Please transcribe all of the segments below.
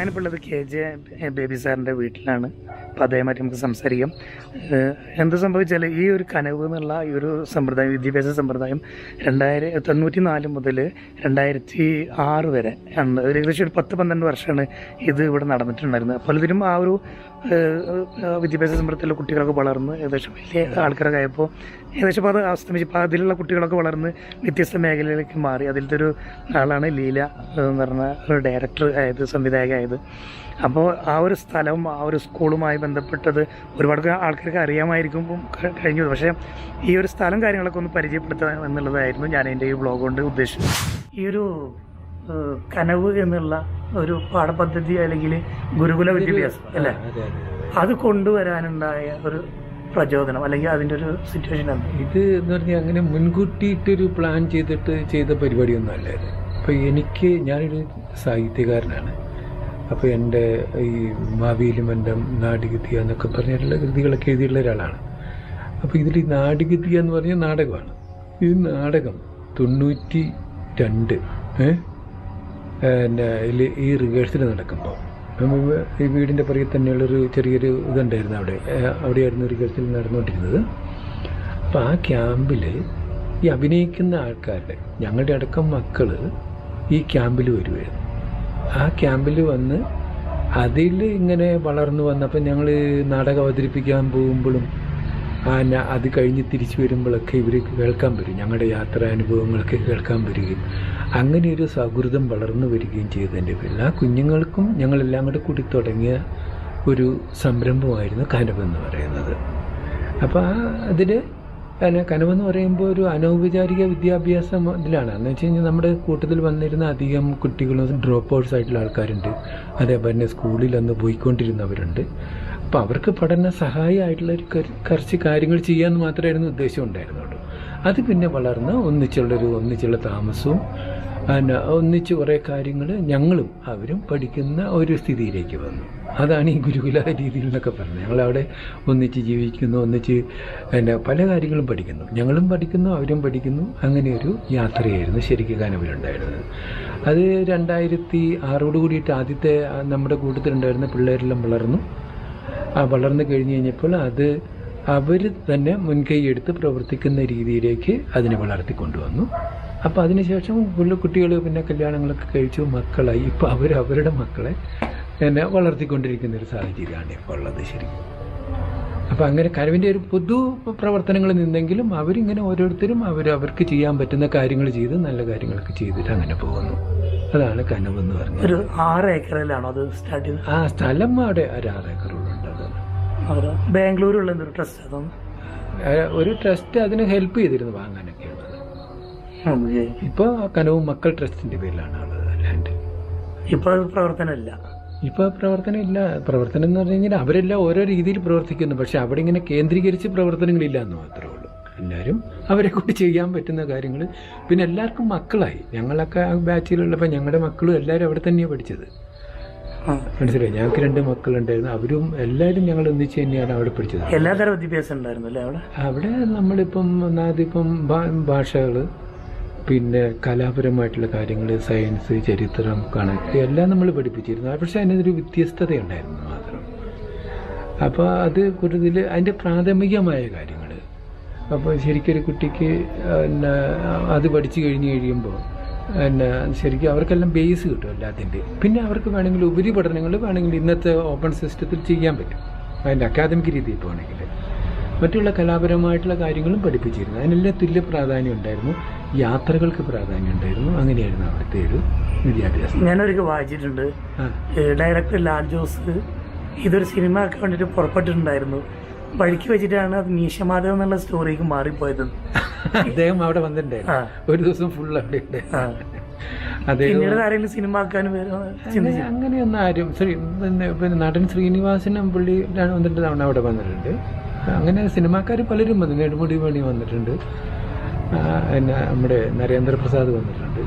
ഞാനിപ്പോൾ ഉള്ളത് K J baby സാറിന്റെ വീട്ടിലാണ്. അപ്പോൾ അതേമാതിരി നമുക്ക് സംസാരിക്കാം. എന്ത് സംഭവിച്ചാൽ ഈ ഒരു കനവ് എന്നുള്ള ഈ ഒരു സമ്പ്രദായം വിദ്യാഭ്യാസ സമ്പ്രദായം രണ്ടായിരം തൊണ്ണൂറ്റി നാല് മുതൽ രണ്ടായിരത്തി ആറ് വരെ ആണ്. ഏകദേശം ഒരു പത്ത് പന്ത്രണ്ട് വർഷമാണ് ഇത് ഇവിടെ നടന്നിട്ടുണ്ടായിരുന്നത്. പലതിനും ആ ഒരു വിദ്യാഭ്യാസ സമ്പ്രദായത്തിലെ കുട്ടികളൊക്കെ വളർന്ന് ഏകദേശം വലിയ ആൾക്കാരൊക്കെ ആയപ്പോൾ ഏകദേശം അത് അസ്തമിച്ച് അപ്പോൾ അതിലുള്ള കുട്ടികളൊക്കെ വളർന്ന് വ്യത്യസ്ത മേഖലയിലേക്ക് മാറി. അതിലത്തെ ഒരു ആളാണ് ലീല എന്ന് പറഞ്ഞ ഒരു ഡയറക്ടർ ആയത് സംവിധായക ആയത് അപ്പോൾ ആ ഒരു സ്ഥലവും ആ ഒരു സ്കൂളുമായി ബന്ധപ്പെട്ടത് ഒരുപാട് ആൾക്കാർക്ക് അറിയാമായിരിക്കും കഴിഞ്ഞത്. പക്ഷേ ഈ ഒരു സ്ഥലം കാര്യങ്ങളൊക്കെ ഒന്ന് പരിചയപ്പെടുത്തുക എന്നുള്ളതായിരുന്നു ഞാൻ എന്റെ ഈ ബ്ലോഗ് കൊണ്ട് ഉദ്ദേശിച്ചത്. ഈ ഒരു കനവ് എന്നുള്ള ഒരു പാഠപദ്ധതി അല്ലെങ്കിൽ ഗുരുകുല വിദ്യാഭ്യാസം അല്ലേ? അതെ കൊണ്ടുവരാനുണ്ടായ ഒരു പ്രചോദനം അല്ലെങ്കിൽ അതിന്റെ ഒരു സിറ്റുവേഷൻ എന്താ ഇത് എന്ന് പറഞ്ഞാൽ അങ്ങനെ മുൻകൂട്ടിയിട്ടൊരു പ്ലാൻ ചെയ്തിട്ട് ചെയ്ത പരിപാടിയൊന്നും അല്ലായിരുന്നു. അപ്പോൾ എനിക്ക് ഞാനൊരു സാഹിത്യകാരനാണ്. അപ്പോൾ എന്റെ ഈ മാവിയിലും എന്റെ നാടികിത്തിയ എന്നൊക്കെ പറഞ്ഞിട്ടുള്ള കൃതികളൊക്കെ എഴുതിയുള്ള ഒരാളാണ്. അപ്പോൾ ഇതിൽ ഈ നാടികിത്തിയ എന്ന് പറഞ്ഞ നാടകമാണ്. ഈ നാടകം തൊണ്ണൂറ്റി രണ്ട് പിന്നെ ഈ റിഹേഴ്സൽ നടക്കുമ്പോൾ ഈ വീടിന്റെ പുറകെ തന്നെയുള്ളൊരു ചെറിയൊരു ഇതുണ്ടായിരുന്നു അവിടെ. അവിടെയായിരുന്നു റിഹേഴ്സൽ നടന്നുകൊണ്ടിരുന്നത്. അപ്പോൾ ആ ക്യാമ്പിൽ ഈ അഭിനയിക്കുന്ന ആൾക്കാരുടെ ഞങ്ങളുടെ അടക്കം മക്കൾ ഈ ക്യാമ്പിൽ വരുമായിരുന്നു ആ ക്യാമ്പിൽ വന്ന് അതിൽ ഇങ്ങനെ വളർന്നു വന്നപ്പോൾ ഞങ്ങൾ നാടകം അവതരിപ്പിക്കാൻ പോകുമ്പോഴും ആ അത് കഴിഞ്ഞ് തിരിച്ചു വരുമ്പോഴൊക്കെ ഇവർ കേൾക്കാൻ വരും. ഞങ്ങളുടെ യാത്രാനുഭവങ്ങളൊക്കെ കേൾക്കാൻ വരികയും അങ്ങനെ ഒരു സൗഹൃദം വളർന്നു വരികയും ചെയ്തതിന്റെ ആ കുഞ്ഞുങ്ങൾക്കും ഞങ്ങളെല്ലാം കൂടെ കൂടി തുടങ്ങിയ ഒരു സംരംഭമായിരുന്നു എന്ന് പറയുന്നത്. അപ്പോൾ ആ അതിൽ പിന്നെ കനവെന്ന് പറയുമ്പോൾ ഒരു അനൗപചാരിക വിദ്യാഭ്യാസം ഇതിലാണ്. എന്ന് വെച്ച് കഴിഞ്ഞാൽ നമ്മുടെ കൂട്ടത്തിൽ വന്നിരുന്ന അധികം കുട്ടികളും ഡ്രോപ്പ് ഔട്ട്സ് ആയിട്ടുള്ള ആൾക്കാരുണ്ട്. അതേപോലെ തന്നെ സ്കൂളിൽ അന്ന് പോയിക്കൊണ്ടിരുന്നവരുണ്ട്. അപ്പോൾ അവർക്ക് പഠന സഹായമായിട്ടുള്ള ഒരു കുറച്ച് കാര്യങ്ങൾ ചെയ്യാമെന്ന് മാത്രമായിരുന്നു ഉദ്ദേശം ഉണ്ടായിരുന്നുള്ളൂ. അത് പിന്നെ വളർന്ന് ഒന്നിച്ചുള്ളൊരു ഒന്നിച്ചുള്ള താമസവും ഒന്നിച്ച് കുറേ കാര്യങ്ങൾ ഞങ്ങളും അവരും പഠിക്കുന്ന ഒരു സ്ഥിതിയിലേക്ക് വന്നു. അതാണ് ഈ ഗുരുകുല രീതിയിൽ എന്നൊക്കെ പറയുന്നത്. ഞങ്ങളവിടെ ഒന്നിച്ച് ജീവിക്കുന്നു ഒന്നിച്ച് പിന്നെ പല കാര്യങ്ങളും പഠിക്കുന്നു. ഞങ്ങളും പഠിക്കുന്നു അവരും പഠിക്കുന്നു. അങ്ങനെ ഒരു യാത്രയായിരുന്നു ശരിക്കും കാനവിലുണ്ടായിരുന്നത് അത് രണ്ടായിരത്തി ആറോട് കൂടിയിട്ട് ആദ്യത്തെ നമ്മുടെ കൂട്ടത്തിലുണ്ടായിരുന്ന പിള്ളേരെല്ലാം വളർന്നു. ആ വളർന്നു കഴിഞ്ഞ് കഴിഞ്ഞപ്പോൾ അത് അവർ തന്നെ മുൻകൈ എടുത്ത് പ്രവർത്തിക്കുന്ന രീതിയിലേക്ക് അതിനെ വളർത്തിക്കൊണ്ടുവന്നു അപ്പോൾ അതിനുശേഷം കുട്ടികൾ പിന്നെ കല്യാണങ്ങളൊക്കെ കഴിച്ചു മക്കളായി. ഇപ്പോൾ അവർ അവരുടെ മക്കളെ പിന്നെ വളർത്തിക്കൊണ്ടിരിക്കുന്ന ഒരു സാഹചര്യമാണ് ഇപ്പോൾ ഉള്ളത് ശരിക്കും. അപ്പോൾ അങ്ങനെ കരവിന്റെ ഒരു പൊതു പ്രവർത്തനങ്ങൾ നിന്നെങ്കിലും അവരിങ്ങനെ ഓരോരുത്തരും അവർ അവർക്ക് ചെയ്യാൻ പറ്റുന്ന കാര്യങ്ങൾ ചെയ്ത് നല്ല കാര്യങ്ങളൊക്കെ ചെയ്തിട്ട് അങ്ങനെ പോകുന്നു. അതാണ് കനവെന്ന് പറഞ്ഞത് ഒരു ആറ് ഏക്കറിലാണോ അത് സ്റ്റാർട്ട് ചെയ്തത്? ആ സ്ഥലം അവിടെ ഒരു ആറ് ഏക്കറുള്ളുണ്ട് അത്. ഒരു ബാംഗ്ലൂരുള്ള എന്തൊരു ട്രസ്റ്റ് അതൊന്നും? ഒരു ട്രസ്റ്റ് അതിന് ഹെൽപ്പ് ചെയ്തിരുന്നു വാങ്ങാനൊക്കെ ഉള്ളത്. ഇപ്പോൾ കനവും മക്കൾ ട്രസ്റ്റിന്റെ പേരിലാണ് ഉള്ളത് ലാൻഡ് ഇപ്പോൾ പ്രവർത്തനമില്ല. ഇപ്പോൾ പ്രവർത്തനം ഇല്ല. പ്രവർത്തനം എന്ന് പറഞ്ഞു കഴിഞ്ഞാൽ അവരെല്ലാം ഓരോ രീതിയിൽ പ്രവർത്തിക്കുന്നു. പക്ഷെ അവിടെ ഇങ്ങനെ കേന്ദ്രീകരിച്ച് പ്രവർത്തനങ്ങളില്ല എന്ന് മാത്രമേ ഉള്ളൂ. എല്ലാവരും അവരെ കൊണ്ട് ചെയ്യാൻ പറ്റുന്ന കാര്യങ്ങൾ. പിന്നെ എല്ലാവർക്കും മക്കളായി. ഞങ്ങളൊക്കെ ആ ബാച്ചിലുള്ളപ്പോൾ ഞങ്ങളുടെ മക്കളും എല്ലാവരും അവിടെ തന്നെയാണ് പഠിച്ചത്. മനസ്സിലായി? ഞങ്ങൾക്ക് രണ്ട് മക്കളുണ്ടായിരുന്നു. അവരും എല്ലാവരും ഞങ്ങൾ ഒന്നിച്ച് തന്നെയാണ് അവിടെ പഠിച്ചത്. എല്ലാതരം വിദ്യാഭ്യാസം ഉണ്ടായിരുന്നു അല്ലേ അവിടെ? അവിടെ നമ്മളിപ്പം ഒന്നാമതിപ്പം ഭാഷകൾ പിന്നെ കലാപരമായിട്ടുള്ള കാര്യങ്ങൾ സയൻസ് ചരിത്രം കണക്ക് എല്ലാം നമ്മൾ പഠിപ്പിച്ചിരുന്നു. പക്ഷേ അതിനൊരു വ്യത്യസ്തത ഉണ്ടായിരുന്നു മാത്രം. അപ്പോൾ അത് കൂടുതൽ അതിന്റെ പ്രാഥമികമായ കാര്യങ്ങൾ അപ്പോൾ ശരിക്കൊരു കുട്ടിക്ക് പിന്നെ അത് പഠിച്ചു കഴിഞ്ഞ് കഴിയുമ്പോൾ പിന്നെ ശരിക്കും അവർക്കെല്ലാം ബേസ് കിട്ടും എല്ലാത്തിന്റെ. പിന്നെ അവർക്ക് വേണമെങ്കിൽ ഉപരിപഠനങ്ങൾ വേണമെങ്കിൽ ഇന്നത്തെ ഓപ്പൺ സിസ്റ്റത്തിൽ ചെയ്യാൻ പറ്റും. അതിന്റെ അക്കാദമിക് രീതിയിൽ പോകണമെങ്കിൽ മറ്റുള്ള കലാപരമായിട്ടുള്ള കാര്യങ്ങളും പഠിപ്പിച്ചിരുന്നു. അതിനെല്ലാം തുല്യ പ്രാധാന്യം ഉണ്ടായിരുന്നു. യാത്രകൾക്ക് പ്രാധാന്യം ഉണ്ടായിരുന്നു. അങ്ങനെയായിരുന്നു അവിടുത്തെ ഒരു വിദ്യാഭ്യാസം. ഞാനൊരിക്കൽ വായിച്ചിട്ടുണ്ട്. ഡയറക്ടർ ലാൽ ജോസ് ഇതൊരു സിനിമ ആക്കാൻ വേണ്ടിയിട്ട് പുറപ്പെട്ടിട്ടുണ്ടായിരുന്നു. വഴിക്ക് വെച്ചിട്ടാണ് അത് മീശമാധവ് എന്നുള്ള സ്റ്റോറിക്ക് മാറിപ്പോയത്. അദ്ദേഹം അവിടെ വന്നിട്ടുണ്ടായിരുന്നു ഒരു ദിവസം ഫുൾ അവിടെ പിന്നീട് ആരെങ്കിലും സിനിമ ആക്കാനും അങ്ങനെയൊന്നും ആരും ശ്രീ പിന്നെ നടൻ ശ്രീനിവാസനും പുള്ളി രണ്ട് വന്നിട്ട് തവണ അവിടെ വന്നിട്ടുണ്ട്. അങ്ങനെ സിനിമാക്കാർ പലരും വന്നു നെടുമുടി വേണി വന്നിട്ടുണ്ട്. പിന്നെ നമ്മുടെ നരേന്ദ്രപ്രസാദ് വന്നിട്ടുണ്ട്.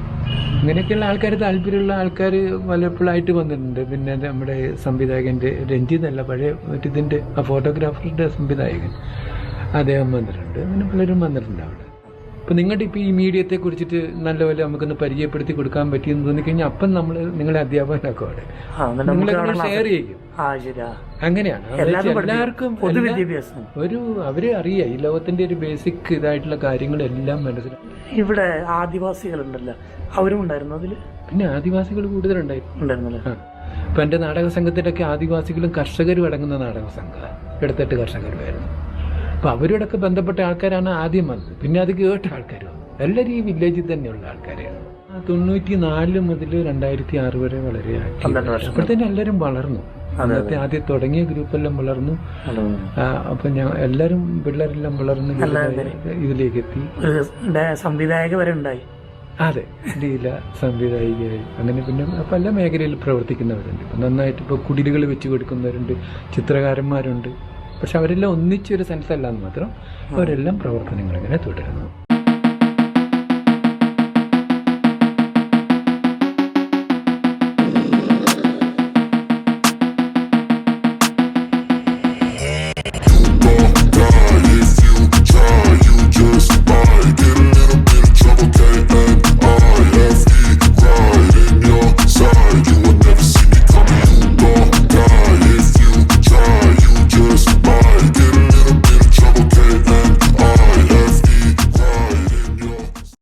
ഇങ്ങനെയൊക്കെയുള്ള ആൾക്കാർ താല്പര്യമുള്ള ആൾക്കാർ വല്ലപ്പോഴായിട്ട് വന്നിട്ടുണ്ട്. പിന്നെ നമ്മുടെ സംവിധായകന്റെ രഞ്ജിത് അല്ല പഴയ മറ്റിതിന്റെ ആ ഫോട്ടോഗ്രാഫറുടെ സംവിധായകൻ അദ്ദേഹം വന്നിട്ടുണ്ട്. അങ്ങനെ പലരും വന്നിട്ടുണ്ട് അവിടെ. അപ്പം നിങ്ങളുടെ ഇപ്പോൾ ഈ മീഡിയത്തെ കുറിച്ചിട്ട് നല്ലപോലെ നമുക്കൊന്ന് പരിചയപ്പെടുത്തി കൊടുക്കാൻ പറ്റിയെന്ന് തോന്നിക്കഴിഞ്ഞാൽ അപ്പം നമ്മൾ നിങ്ങളെ അധ്യാപകനൊക്കെ അവിടെ. നിങ്ങളെ ഷെയർ ചെയ്യും. അങ്ങനെയാണ്. എല്ലാവർക്കും എല്ലാ- പൊതുവിദ്യാഭ്യാസം. ഒരു അവരെ അറിയാം. ഈ ലോകത്തിന്റെ ഒരു ബേസിക് ഇതായിട്ടുള്ള കാര്യങ്ങളെല്ലാം മനസ്സിലാക്കി ഇവിടെ ആദിവാസികളുണ്ടല്ലോ. അവരും ഉണ്ടായിരുന്നു അതിൽ? പിന്നെ ആദിവാസികൾ കൂടുതലുണ്ടായിരുന്നു. ഇപ്പൊ എന്റെ നാടക സംഘത്തിലൊക്കെ ആദിവാസികളും കർഷകരും അടങ്ങുന്ന നാടക സംഘം. എടുത്തിട്ട് കർഷകരുമായിരുന്നു. അപ്പൊ അവരോടൊക്കെ ബന്ധപ്പെട്ട ആൾക്കാരാണ് ആദ്യം വന്നത്. പിന്നെ അത് കേട്ട ആൾക്കാർ വന്നു. എല്ലാവരും ഈ വില്ലേജിൽ തന്നെയുള്ള ആൾക്കാരാണ് തൊണ്ണൂറ്റി നാല് മുതൽ രണ്ടായിരത്തി ആറ് വരെ വളരെ. അപ്പോഴത്തേനും എല്ലാവരും വളർന്നു. അന്നത്തെ ആദ്യം തുടങ്ങിയ ഗ്രൂപ്പെല്ലാം വളർന്നു. അപ്പൊ ഞാൻ എല്ലാരും പിള്ളേരെല്ലാം വളർന്നു ഇതിലേക്ക് എത്തി സംവിധായക വരെ ഉണ്ടായി. അതെ ലീല സംവിധായികയായി. അങ്ങനെ പിന്നെ പല മേഖലയിൽ പ്രവർത്തിക്കുന്നവരുണ്ട്. ഇപ്പൊ നന്നായിട്ട് ഇപ്പോൾ കുടിലുകൾ വെച്ച് കൊടുക്കുന്നവരുണ്ട് ചിത്രകാരന്മാരുണ്ട്. പക്ഷെ അവരെല്ലാം ഒന്നിച്ചൊരു സെൻസ് അല്ലാന്ന് മാത്രം അവരെല്ലാം പ്രവർത്തനങ്ങൾ ഇങ്ങനെ തുടരുന്നു.